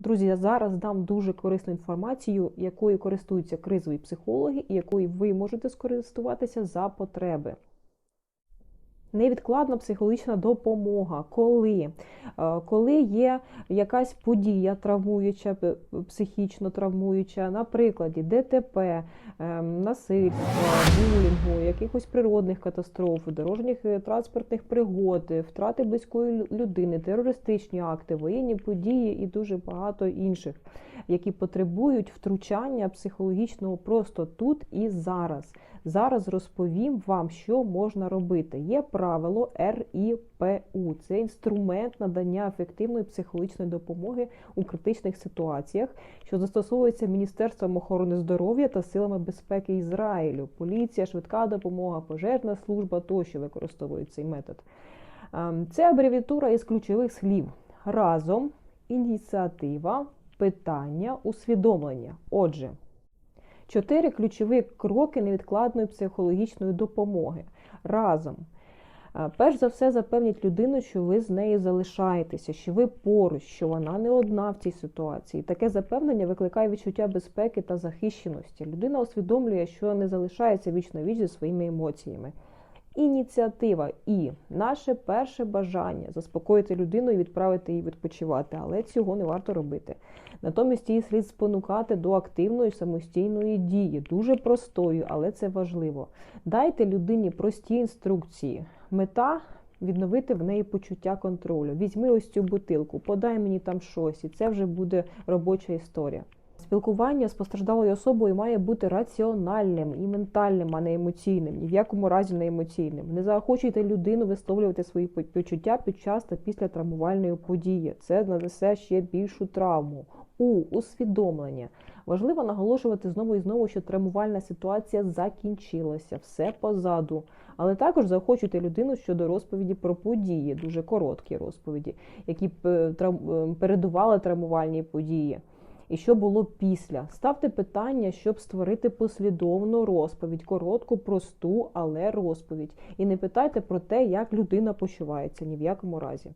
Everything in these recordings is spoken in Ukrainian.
Друзі, я зараз дам дуже корисну інформацію, якою користуються кризові психологи і якою ви можете скористуватися за потреби. Невідкладна психологічна допомога. Коли? Е, Коли є якась подія травмуюча, психічно травмуюча, на прикладі ДТП, ем, насильства, булінгу, якихось природних катастроф, дорожніх е, транспортних пригод, е, втрати близької людини, терористичні акти, воєнні події і дуже багато інших, які потребують втручання психологічного просто тут і зараз. Зараз розповім вам, що можна робити. Є правило РІПУ. Це інструмент надання ефективної психологічної допомоги у критичних ситуаціях, що застосовується Міністерством охорони здоров'я та силами безпеки Ізраїлю. Поліція, швидка допомога, пожежна служба тощо використовують цей метод. Ем, Це абревіатура із ключових слів: разом, ініціатива, питання, усвідомлення. Отже. Чотири ключові кроки невідкладної психологічної допомоги. Разом. Перш за все, запевніть людину, що ви з нею залишаєтеся, що ви поруч, що вона не одна в цій ситуації. Таке запевнення викликає відчуття безпеки та захищеності. Людина усвідомлює, що не залишається вічно віч зі своїми емоціями. Ініціатива і наше перше бажання заспокоїти людину і відправити її відпочивати, але цього не варто робити. Натомість її слід спонукати до активної самостійної дії, дуже простою, але це важливо. Дайте людині прості інструкції. Мета відновити в неї почуття контролю. Візьми ось цю бутилку, подай мені там щось, і це вже буде робоча історія. Спілкування з постраждалою особою має бути раціональним і ментальним, а не емоційним, ні в якому разі не емоційним. Не заохочуйте людину висловлювати свої по- почуття під час та після травмувальної події. Це нанесе ще більшу травму. У усвідомлення. Важливо наголошувати знову і знову, що травмувальна ситуація закінчилася, все позаду. Але також заохочуйте людину щодо розповіді про події, дуже короткі розповіді, які е, е, передували травмувальні події. І що було після? Ставте питання, щоб створити послідовну розповідь, коротку, просту, але розповідь. І не питайте про те, як людина почувається ні в якому разі.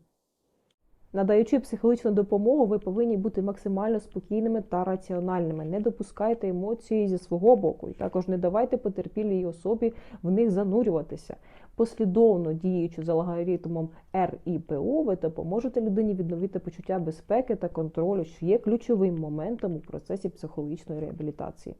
Надаючи психологічну допомогу, ви повинні бути максимально спокійними та раціональними. Не допускайте емоції зі свого боку, і також не давайте потерпілій особі в них занурюватися. Послідовно діючи за алгоритмом РІПУ, ви допоможете людині відновити почуття безпеки та контролю, що є ключовим моментом у процесі психологічної реабілітації.